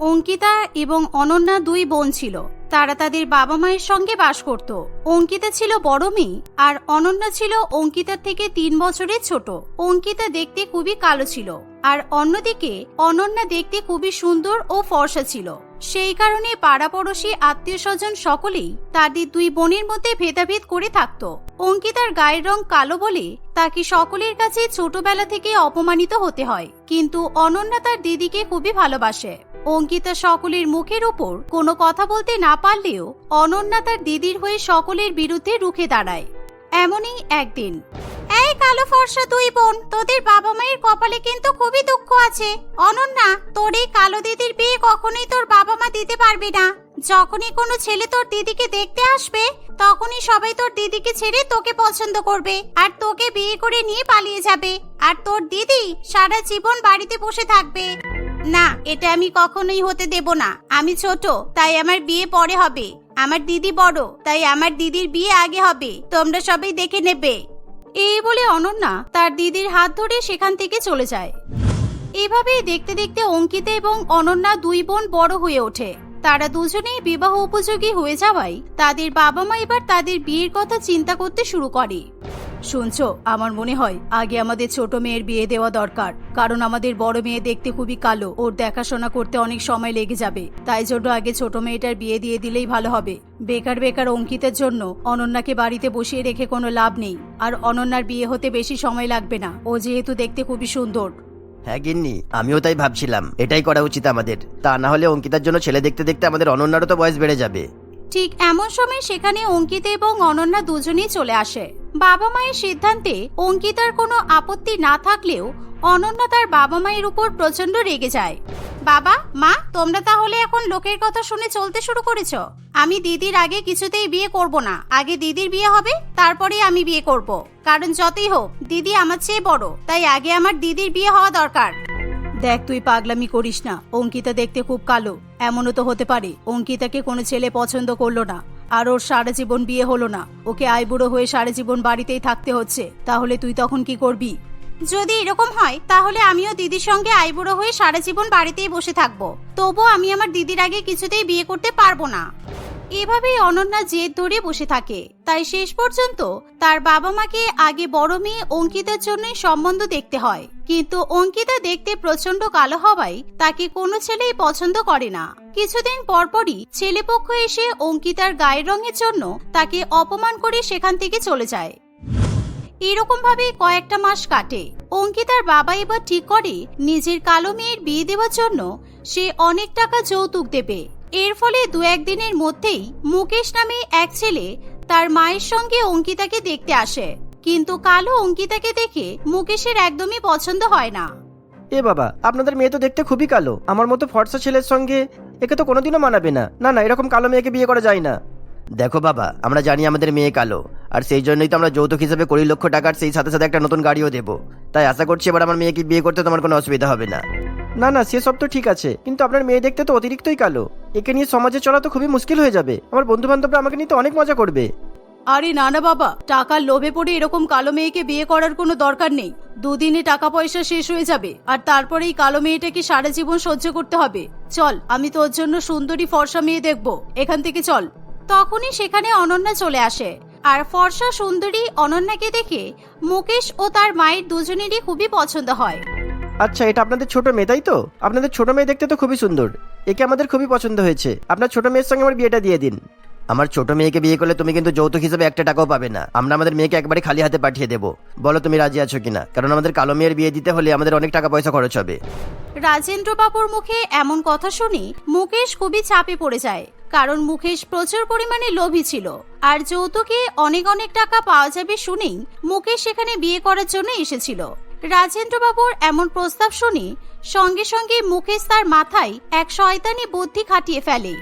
অঙ্কিতা এবং অনন্যা দুই বোন ছিল। তারা তাদের বাবা মায়ের সঙ্গে বাস করত। অঙ্কিতা ছিল বড় মেয়ে আর অনন্যা ছিল অঙ্কিতার থেকে তিন বছরের ছোট। অঙ্কিতা দেখতে খুবই কালো ছিল আর অন্যদিকে অনন্যা দেখতে খুবই সুন্দর ও ফর্সা ছিল। সেই কারণে পাড়াপড়শি আত্মীয় স্বজন সকলেই তাদের দুই বোনের মধ্যে ভেদাভেদ করে থাকত। অঙ্কিতার গায়ের রং কালো বলে তাকে সকলের কাছে ছোটবেলা থেকে অপমানিত হতে হয়। কিন্তু অনন্যা তার দিদিকে খুবই ভালোবাসে। অঙ্কিতা সকলের মুখের উপর কোনো কথা বলতে না পারলেও অনন্যা তার দিদির হয়ে সকলের বিরুদ্ধে রুখে দাঁড়ায়। এমনই একদিন। এই কালো ফর্সা দুই বোন, তোদের বাবা মায়ের কপালে কিন্তু খুবই দুঃখ আছে। অনন্যা, তোর এই কালো দিদির বিয়ে কখনোই তোর বাবা মা দিতে পারবে না। যখনই কোনো ছেলে তোর দিদিকে দেখতে আসবে, তখনই সবাই তোর দিদিকে ছেড়ে তোকে পছন্দ করবে আর তোকে বিয়ে করে নিয়ে পালিয়ে যাবে। আর তোর দিদি সারা জীবন বাড়িতে বসে থাকবে। না, এটা আমি কখনোই হতে দেব না। আমি ছোট, তাই আমার বিয়ে পরে হবে। আমার দিদি বড়, তাই আমার দিদির বিয়ে আগে হবে। তোমরা সবাই দেখে নেবে। এই বলে অনন্যা তার দিদির হাত ধরে সেখান থেকে চলে যায়। এভাবেই দেখতে দেখতে অঙ্কিতা এবং অনন্যা দুই বোন বড় হয়ে ওঠে। তারা দুজনেই বিবাহ উপযোগী হয়ে যাওয়ায় তাদের বাবা মা এবার তাদের বিয়ের কথা চিন্তা করতে শুরু করে। শুনছো, আমার মনে হয় আগে আমাদের ছোট মেয়ের বিয়ে দেওয়া দরকার, কারণ আমাদের বড় মেয়ে দেখতে খুবই কালো, ওর দেখাশোনা করতে অনেক সময় লেগে যাবে, তাই জন্য আগে ছোট মেয়েটার বিয়ে দিয়ে দিলেই ভালো হবে। বেকার বেকার অঙ্কিতের জন্য অনন্যাকে বাড়িতে বসিয়ে রেখে কোনো লাভ নেই, আর অনন্যার বিয়ে হতে বেশি সময় লাগবে না, ও যেহেতু দেখতে খুবই সুন্দর। হ্যাঁ গিন্নি, আমিও তাই ভাবছিলাম, এটাই করা উচিত আমাদের, তা না হলে অঙ্কিতার জন্য ছেলে দেখতে দেখতে আমাদের অনন্যারও তো বয়স বেড়ে যাবে। ঠিক এমন সময় সেখানে অঙ্কিতা এবং অনন্যা দুজনেই চলে আসে। বাবা মায়ের সিদ্ধান্তে অঙ্কিতার কোনো আপত্তি না থাকলেও অনন্যা তার বাবা মায়ের উপর প্রচণ্ড রেগে যায়। বাবা, মা, তোমরা তাহলে এখন লোকের কথা শুনে চলতে শুরু করেছ। আমি দিদির আগে কিছুতেই বিয়ে করব না। আগে দিদির বিয়ে হবে তারপরে আমি বিয়ে করব। কারণ যতই হোক, দিদি আমার চেয়ে বড়, তাই আগে আমার দিদির বিয়ে হওয়া দরকার। দেখ তুই পাগলামি করিস না। অঙ্কিতা দেখতে খুব কালো। এমনও তো হতে পারে, অঙ্কিতাকে কোনো ছেলে পছন্দ করল না। আর ওর সারা জীবন বিয়ে হলো না। ওকে আইবুড়ো হয়ে সারা জীবন বাড়িতেই থাকতে হচ্ছে। তাহলে তুই তখন কি করবি? যদি এরকম হয়, তাহলে আমিও দিদির সঙ্গে আইবুড়ো হয়ে সারা জীবন বাড়িতেই বসে থাকব। তবুও আমি আমার দিদির আগে কিছুতেই বিয়ে করতে পারব না। এভাবেই অনন্যা জেদ ধরে বসে থাকে। তাই শেষ পর্যন্ত তার বাবা মাকে আগে বড় মেয়ে অঙ্কিতার জন্যই সম্বন্ধ দেখতে হয়। কিন্তু অঙ্কিতা দেখতে প্রচণ্ড কালো হওয়ায় তাকে কোনো ছেলেই পছন্দ করে না। কিছুদিন পরপরই ছেলেপক্ষ এসে অঙ্কিতার গায়ের রঙের জন্য তাকে অপমান করে সেখান থেকে চলে যায়। এরকম ভাবে কয়েকটা মাস কাটে। অঙ্কিতার বাবা এবার ঠিক করে নিজের কালো মেয়ের বিয়ে দেওয়ার জন্য সে অনেক টাকা যৌতুক দেবে। এর ফলে দু একদিনের মধ্যেই মুকেশ নামে এক ছেলে তার মায়ের সঙ্গে অঙ্কিতাকে দেখতে আসে। কিন্তু কালো অঙ্কিতাকে দেখে মুকেশের একদমই পছন্দ হয় না। এ বাবা আপনাদের মেয়ে তো দেখতে খুবই কালো। আমার মতো ফর্সা ছেলের সঙ্গে একে তো কোনোদিনও মানাবে না। না না এরকম কালো মেয়েকে বিয়ে করা যায় না। দেখো বাবা আমরা জানি আমাদের মেয়ে কালো। আর সেই জন্যই তো আমরা যৌতুক হিসেবে কুড়ি লক্ষ টাকার সেই সাথে সাথে একটা নতুন গাড়িও দেবো। তাই আশা করছি এবার আমার মেয়েকে বিয়ে করতে তোমার কোনো অসুবিধা হবে না। না না সেসব তো ঠিক আছে। কিন্তু আপনার মেয়ে দেখতে তো অতিরিক্তই কালো। একে নিয়ে সমাজে চলা তো খুবই মুশকিল হয়ে যাবে। আমার বন্ধু বান্ধবরা আমাকে নিয়ে তো অনেক মজা করবে। আরে না না বাবা, টাকার লোভে পড়ে এরকম কালো মেয়েকে বিয়ে করার কোনো দরকার নেই। দুদিনে টাকা পয়সা শেষ হয়ে যাবে, আর তারপরে এই কালো মেয়েটাকে সারা জীবন সহ্য করতে হবে। চল, আমি তোর জন্য সুন্দরী ফর্সা মেয়ে দেখব। এখান থেকে চল। তখনই সেখানে অনন্যা চলে আসে। আর ফর্সা সুন্দরী অনন্যাকে দেখে মুকেশ ও তার মায়ের দুজনেরই খুবই পছন্দ হয়। আচ্ছা এটা আপনাদের ছোট মেয়ে, তাই তো? আপনাদের ছোট মেয়ে দেখতে তো খুবই সুন্দর। একে আমাদের খুবই পছন্দ হয়েছে। আপনার ছোট মেয়ের সঙ্গে আমার বিয়েটা দিয়ে দিন। আমার ছোট মেয়েকে বিয়ে করলে তুমি কিন্তু যৌতুক হিসেবে একটা টাকাও পাবে না। আমরা আমাদের মেয়েকে একবারে খালি হাতে পাঠিয়ে দেবো। বলো, তুমি রাজি আছো কিনা? কারণ আমাদের কালো মেয়ের বিয়ে দিতে হলে আমাদের অনেক টাকা পয়সা খরচ হবে। রাজেন্দ্র বাবুর মুখে এমন কথা শুনি, মুকেশ খুবই চাপে পড়ে যায়। কারণ মুকেশ প্রচুর পরিমাণে লোভী ছিল। আর যৌতুকে অনেক অনেক টাকা পাওয়া যাবে শুনেই মুকেশ সেখানে বিয়ে করার জন্য এসেছিল। রাজেন্দ্র বাবুর এমন প্রস্তাব শুনে সঙ্গে সঙ্গে মুকেশ তার মাথায় এক শয়তানি বুদ্ধি খাটিয়ে ফেলে।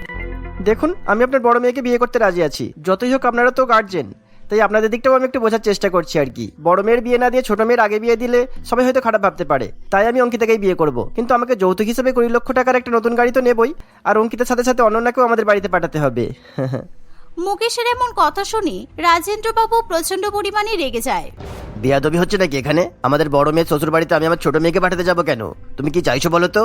দেখুন, আমি আপনার বড় মেয়েকে বিয়ে করতে রাজি আছি। যতই হোক আপনারা তো গার্জেন তাই আপনাদের দিকটাও আমি একটু বোঝার চেষ্টা করছি আর কি। বড় মেয়ের বিয়ে না দিয়ে ছোট মেয়ের আগে বিয়ে দিলে সবাই হয়তো খারাপ ভাবতে পারে। তাই আমি অঙ্কিতাকেই বিয়ে করব। কিন্তু আমাকে যৌতুক হিসেবে কুড়ি লক্ষ টাকার একটা নতুন গাড়ি তো নেবই, আর অঙ্কিতার সাথে সাথে অনন্যাকেও আমাদের বাড়িতে পাঠাতে হবে। মুকেশের এমন কথা শুনে রাজেন্দ্রবাবু প্রচণ্ড পরিমাণে রেগে যায়। বিয়াদবি হচ্ছে নাকি এখানে? আমাদের বড় মেয়ে শ্বশুর বাড়িতে আমি আমার ছোট মেয়েকে পাঠাতে যাব কেন? তুমি কি চাইছো বলো তো?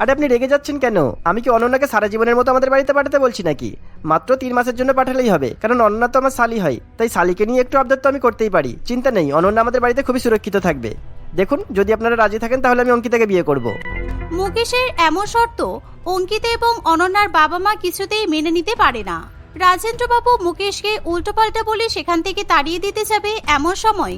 আরে আপনি রেগে যাচ্ছেন কেন? আমি কি অনন্যাকে সারা জীবনের মতো আমাদের বাড়িতে পাঠাতে বলছি নাকি? মাত্র তিন মাসের জন্য পাঠালেই হবে কারণ অনন্যা তো আমার শালি হয় তাই শালিকে নিয়ে একটু আবদার তো আমি করতেই পারি। চিন্তা নেই অনন্যা আমাদের বাড়িতে খুবই সুরক্ষিত থাকবে। দেখুন যদি আপনারা রাজি থাকেন তাহলে আমি অঙ্কিতাকে বিয়ে করব। মুকেশের এমন শর্ত অঙ্কিতা এবং অনন্যার বাবা মা কিছুতেই মেনে নিতে পারে না। রাজেন্দ্রবাবু মুকেশকে উল্টোপাল্টা বলে সেখান থেকে তাড়িয়ে দিতে যাবে এমন সময়।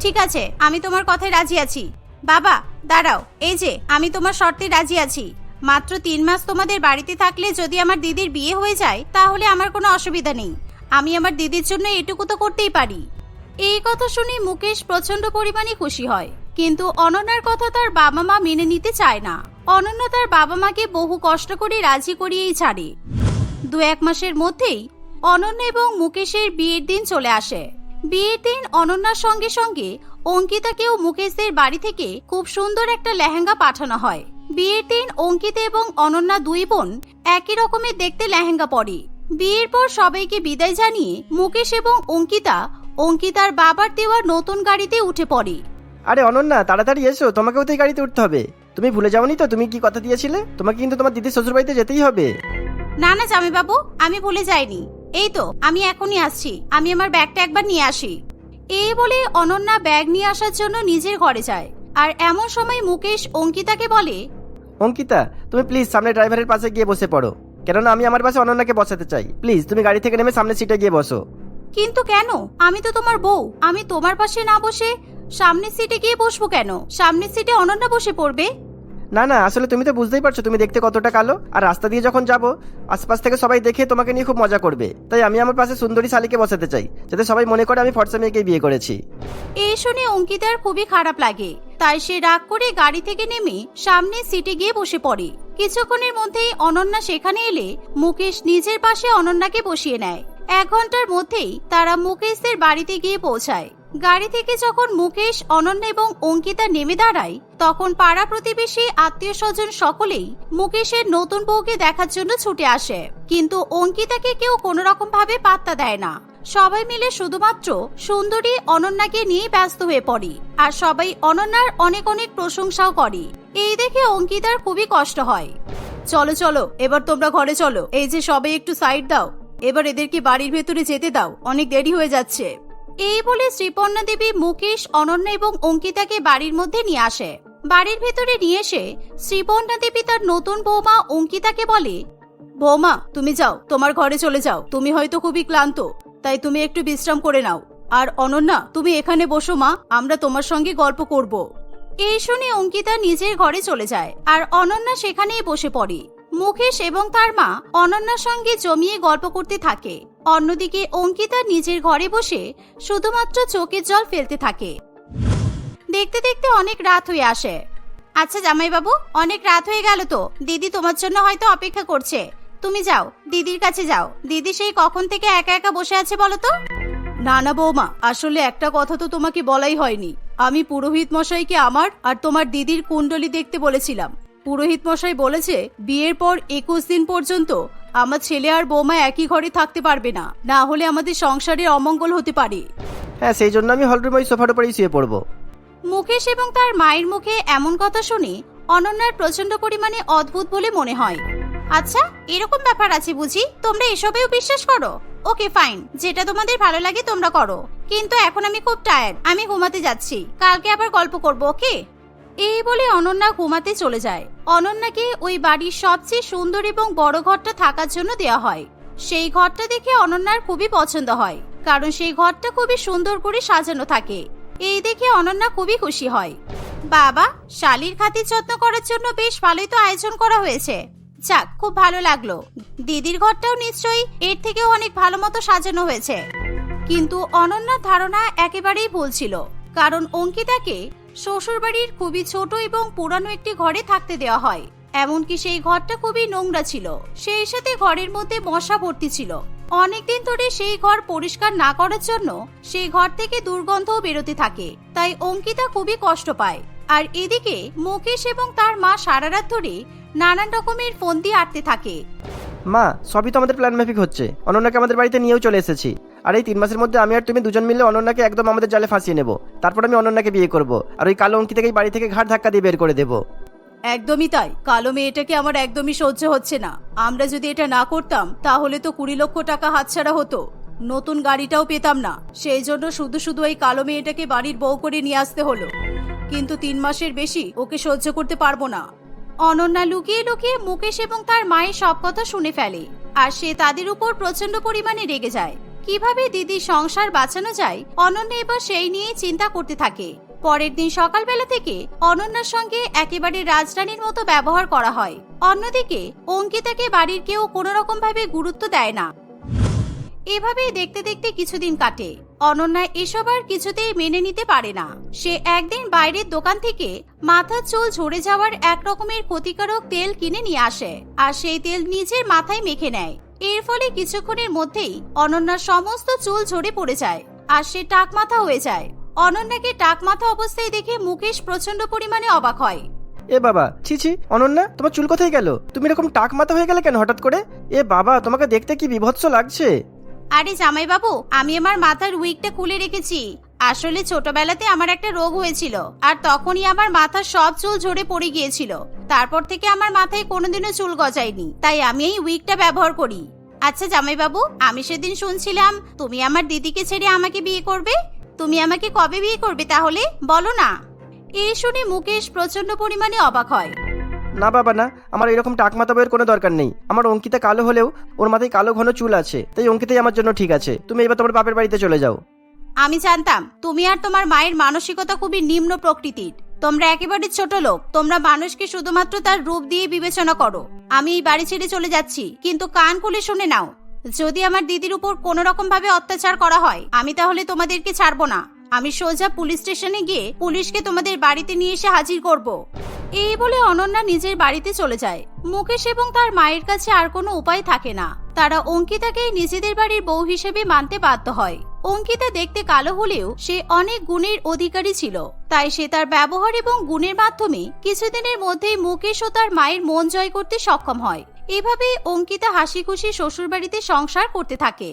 ঠিক আছে, আমি তোমার কথায় রাজি আছি। বাবা, দাঁড়াও, এই যে, আমি তোমার শর্তে রাজি আছি। মাত্র তিন মাস তোমাদের বাড়িতে থাকলে যদি আমার দিদির বিয়ে হয়ে যায়, তাহলে আমার কোনো অসুবিধা নেই। আমি আমার দিদির জন্য এটুকু তো করতেই পারি। এই কথা শুনে মুকেশ প্রচণ্ড পরিমাণে খুশি হয়। কিন্তু অনন্যার কথা তার বাবা মা মেনে নিতে চায় না। অনন্যা তার বাবা মাকে বহু কষ্ট করে রাজি করিয়েই ছাড়ে। দু এক মাসের মধ্যেই অনন্যা এবং মুকেশের বিয়ের দিন চলে আসে। বিয়ের দিন অনন্যার সঙ্গে সঙ্গে অঙ্কিতাকেও মুকেশদের বাড়ি থেকে খুব সুন্দর একটা লেহেঙ্গা পাঠানো হয়। বিয়ের দিন অঙ্কিতা এবং অনন্যা দুই বোন একই রকমের দেখতে লেহেঙ্গা পরে। বিয়ের পর সবাইকে বিদায় জানিয়ে মুকেশ এবং অঙ্কিতা অঙ্কিতার বাবার দেওয়া নতুন গাড়িতে উঠে পড়ে। আরে অনন্যা, তাড়াতাড়ি এসো, তোমাকেও তো এই গাড়িতে উঠতে হবে। তুমি ভুলে যাওনি তো তুমি কি কথা দিয়েছিলে? তোমাকে কিন্তু তোমার দিদির শ্বশুর বাড়িতে যেতেই হবে। না না জামাইবাবু আমি ভুলে যাইনি। এই তো আমি এখনই আসছি। আমি আমার ব্যাগটা একবার নিয়ে আসি। এই বলে অনন্যা ব্যাগ নিয়ে আসার জন্য নিজের ঘরে যায়। আর এমন সময় মুকেশ অঙ্কিতাকে বলে অঙ্কিতা তুমি প্লিজ সামনে ড্রাইভারের পাশে গিয়ে বসে পড়ো। কেননা আমি আমার পাশে অনন্যাকে বসাতে চাই। প্লিজ তুমি গাড়ি থেকে নেমে সামনের সিটে গিয়ে বসো। কিন্তু কেন? আমি তো তোমার বউ। আমি তোমার পাশে না বসে সামনের সিটে গিয়ে বসবো কেন? সামনের সিটে অনন্যা বসে পড়বে? না না, আসলে তুমি তো বুঝতেই পারছ, তুমি দেখতে কতটা কালো। আর রাস্তা দিয়ে যখন যাব, আশপাশ থেকে সবাই দেখে তোমাকে নিয়ে খুব মজা করবে। তাই আমি আমার পাশে সুন্দরী শালিকে বসাতে চাই, যাতে সবাই মনে করে আমি ফর্সা মেয়েকে বিয়ে করেছি। এই শুনে অঙ্কিতার খুবই খারাপ লাগে। তাই সে রাগ করে গাড়ি থেকে নেমে সামনে সিটে গিয়ে বসে পড়ে। কিছুক্ষণের মধ্যেই অনন্যা সেখানে এলে মুকেশ নিজের পাশে অনন্যাকে বসিয়ে নেয়। এক ঘণ্টার মধ্যেই তারা মুকেশদের বাড়িতে গিয়ে পৌঁছায়। গাড়ি থেকে যখন মুকেশ, অনন্যা এবং অঙ্কিতা নেমে দাঁড়ায়, তখন পাড়া প্রতিবেশী, আত্মীয় স্বজন সকলেই মুকেশের নতুন বউকে দেখার জন্য ছুটে আসে। কিন্তু অঙ্কিতাকে কেউ কোনো রকম ভাবে পাত্তা দেয় না। সবাই মিলে শুধুমাত্র সুন্দরী, অনন্যাকে নিয়ে ব্যস্ত হয়ে পড়ে আর সবাই অনন্যার অনেক অনেক প্রশংসাও করে। এই দেখে অঙ্কিতার খুবই কষ্ট হয়। চলো চলো, এবার তোমরা ঘরে চলো। এই যে সবাই একটু সাইড দাও। এবার এদেরকে বাড়ির ভেতরে যেতে দাও। অনেক দেরি হয়ে যাচ্ছে। এই বলে শ্রীপর্ণা দেবী মুকেশ, অনন্যা এবং অঙ্কিতাকে বাড়ির মধ্যে নিয়ে আসে। বাড়ির ভেতরে নিয়ে এসে শ্রীপর্ণা দেবী তার নতুন বৌমা অঙ্কিতাকে বলে, বৌমা, তুমি যাও, তোমার ঘরে চলে যাও। তুমি হয়তো খুবই ক্লান্ত, তাই তুমি একটু বিশ্রাম করে নাও। আর অনন্যা, তুমি এখানে বসো মা, আমরা তোমার সঙ্গে গল্প করব। এই শুনে অঙ্কিতা নিজের ঘরে চলে যায়, আর অনন্যা সেখানেই বসে পড়ে। মুকেশ এবং তার মা অনন্যার সঙ্গে জমিয়ে গল্প করতে থাকে। অন্যদিকে অঙ্কিতা নিজের ঘরে বসে শুধুমাত্র চোখের জল ফেলতে থাকে। দেখতে দেখতে অনেক রাত হয়ে আসে। আচ্ছা জামাইবাবু, অনেক রাত হয়ে গেল তো। দিদি তোমার জন্য হয়তো অপেক্ষা করছে। তুমি যাও, দিদির কাছে যাও। দিদি সেই কখন থেকে একা একা বসে আছে বলো তো? না না বৌমা, আসলে একটা কথা তো তোমাকে বলাই হয়নি। আমি পুরোহিত মশাইকে আমার আর তোমার দিদির কুণ্ডলি দেখতে বলেছিলাম। পুরোহিত মশাই বলেছে, বিয়ের পর একুশ দিন পর্যন্ত আমার ছেলে আর বৌমা একই ঘরে থাকতে পারবে না। না হলে আমাদের সংসারের অমঙ্গল হতে পারে। হ্যাঁ সেই জন্য আমি হলরুমে ওই সোফার উপরেই শুয়ে পড়ব। মুকেশ এবং তার মায়ের মুখে এমন কথা শুনে অনন্যার প্রচণ্ড পরিমাণে অদ্ভুত বলে মনে হয়। আচ্ছা এরকম ব্যাপার আছে বুঝি? তোমরা এসবেও বিশ্বাস করো? Okay fine. যেটা তোমাদের ভালো লাগে তোমরা করো। কিন্তু এখন আমি খুব টায়ার্ড। আমি ঘুমাতে যাচ্ছি। কালকে আবার গল্প করব ওকে? এই বলে অনন্যা ঘুমাতে চলে যায়। অনন্যাকে ওই বাড়ির সবচেয়ে সুন্দর এবং বড় ঘরটা থাকার জন্য দেওয়া হয়। সেই ঘরটা দেখে অনন্যার খুবই পছন্দ হয়, কারণ সেই ঘরটা খুবই সুন্দর করে সাজানো থাকে। এই দেখে অনন্যা খুবই খুশি হয়। বাবা, শালির খাতির যত্ন করার জন্য বেশ ভালোই তো আয়োজন করা হয়েছে। যাক, খুব ভালো লাগল। দিদির ঘরটাও নিশ্চয়ই এর থেকেও অনেক ভালো মতো সাজানো হয়েছে। কিন্তু অনন্যার ধারণা একেবারেই ভুল ছিল, কারণ অঙ্কিতাকে শ্বশুরবাড়ির খুবই ছোট এবং পুরানো একটি ঘরে থাকতে দেওয়া হয়। এমনকি সেই ঘরটা খুবই নোংরা ছিল। সেই সাথে ঘরের মধ্যে মশা ভর্তি ছিল। অনেকদিন ধরে সেই ঘর পরিষ্কার না করার জন্য সেই ঘর থেকে দুর্গন্ধও বেরোতে থাকে। তাই অঙ্কিতা খুবই কষ্ট পায়। আর এদিকে মুকেশ এবং তার মা সারা রাত ধরে নানান রকমের ফোন দিয়ে আটতে থাকে। মা, সবই তো আমাদের প্ল্যান মাফিক হচ্ছে। অনন্যাকে আমাদের বাড়িতে নিয়েও চলে এসেছি। আর এই তিন মাসের মধ্যে আমি আর তুমি দুজন মিলে অনন্যাকে একদম আমাদের জালে ফাঁসিয়ে নেব। তারপর আমি অনন্যাকে বিয়ে করব। আর ওই কালো অঙ্কিতাকে এই বাড়ি থেকে ঘাট ধাক্কা দিয়ে বের করে দেবো। একদমই তাই। কালো মেয়েটাকে আমার একদমই সহ্য হচ্ছে না। আমরা যদি এটা না করতাম, তাহলে তো কুড়ি লক্ষ টাকা হাতছাড়া হতো। নতুন গাড়িটাও পেতাম না। সেই জন্য শুধু শুধু এই কালো মেয়েটাকে বাড়ির বউ করে নিয়ে আসতে হলো। কিন্তু তিন মাসের বেশি ওকে সহ্য করতে পারব না। অনন্যা লুকিয়ে লুকিয়ে মুকেশ এবং তার মায়ের সব কথা শুনে ফেলে। আর সে তাদের উপর প্রচণ্ড পরিমাণে রেগে যায়। কীভাবে দিদির সংসার বাঁচানো যায়, অনন্যা এবার সেই নিয়েই চিন্তা করতে থাকে। পরের দিন সকালবেলা থেকে অনন্যার সঙ্গে একেবারে রাজরানীর মতো ব্যবহার করা হয়। অন্যদিকে, অঙ্কিতাকে বাড়ির কেউ কোনো রকম ভাবে গুরুত্ব দেয় না। এভাবেই দেখতে দেখতে কিছুদিন কাটে। অনন্যা এসব আর কিছুতেই মেনে নিতে পারে না। সে একদিন বাইরের দোকান থেকে মাথার চুল ঝরে যাওয়ার এক রকমের ক্ষতিকারক তেল কিনে নিয়ে আসে, আর সেই তেল নিজের মাথায় মেখে নেয়। এর ফলে কিছুক্ষণের মধ্যেই অনন্যার সমস্ত চুল ঝরে পড়ে যায় আর সে টাক মাথা হয়ে যায়। অনন্যাকে টাক মাথা অবস্থায় দেখে মুকেশ প্রচণ্ড পরিমাণে অবাক হয়। এ বাবা ছি ছি অনন্যা তোমার চুল কোথায় গেল? তুমি এরকম টাক মাথা হয়ে গেলে কেন হঠাৎ করে? এ বাবা তোমাকে দেখতে কি বিভৎস লাগছে? আরে জামাই বাবু আমি আমার মাথার উইকটা খুলে রেখেছি। আসলে ছোটবেলাতে আমার একটা রোগ হয়েছিল আর তখনই আমার মাথার সব চুল ঝরে পড়ে গিয়েছিল। তারপর থেকে আমার মাথায় কোনোদিনও চুল গজায়নি তাই আমি এই উইকটা ব্যবহার করি। আচ্ছা জামাই বাবু আমি সেদিন শুনছিলাম তুমি আমার দিদিকে ছেড়ে আমাকে বিয়ে করবে। তুমি আমাকে কবে বিয়ে করবে তাহলে? বলো না। এই শুনে মুকেশ প্রচণ্ড পরিমাণে অবাক হয়। না বাবা না আমার এরকম টাক মাথা বইয়ের কোনো দরকার নেই। আমার অঙ্কিতা কালো হলেও ওর মাথায় কালো ঘন চুল আছে তাই অঙ্কিতাই আমার জন্য ঠিক আছে। তুমি এবার তোমার বাপের বাড়িতে চলে যাও। আমি জানতাম তুমি আর তোমার মায়ের মানসিকতা খুবই নিম্ন প্রকৃতির। তোমরা একেবারে ছোট লোক। তোমরা মানুষকে শুধুমাত্র তার রূপ দিয়ে বিবেচনা করো। আমি এই বাড়ি ছেড়ে চলে যাচ্ছি, কিন্তু কান খুলে শুনে নাও। যদি আমার দিদির উপর কোনো রকম ভাবে অত্যাচার করা হয়, আমি তাহলে তোমাদেরকে ছাড়বো না। আমি সোজা পুলিশ স্টেশনে গিয়ে পুলিশকে তোমাদের বাড়িতে নিয়ে এসে হাজির করব। এই বলে অনন্যা নিজের বাড়িতে চলে যায়। মুকেশ এবং তার মায়ের কাছে আর কোনো উপায় থাকে না। তারা অঙ্কিতাকে নিজেদের বাড়ির বউ হিসেবে মানতে বাধ্য হয়। অঙ্কিতা দেখতে কালো হলেও সে অনেক গুণের অধিকারী ছিল। তাই সে তার ব্যবহার এবং গুণের মাধ্যমে কিছুদিনের মধ্যেই মুকেশ ও তার মায়ের মন জয় করতে সক্ষম হয়। এভাবেই অঙ্কিতা হাসি খুশি শ্বশুরবাড়িতে সংসার করতে থাকে।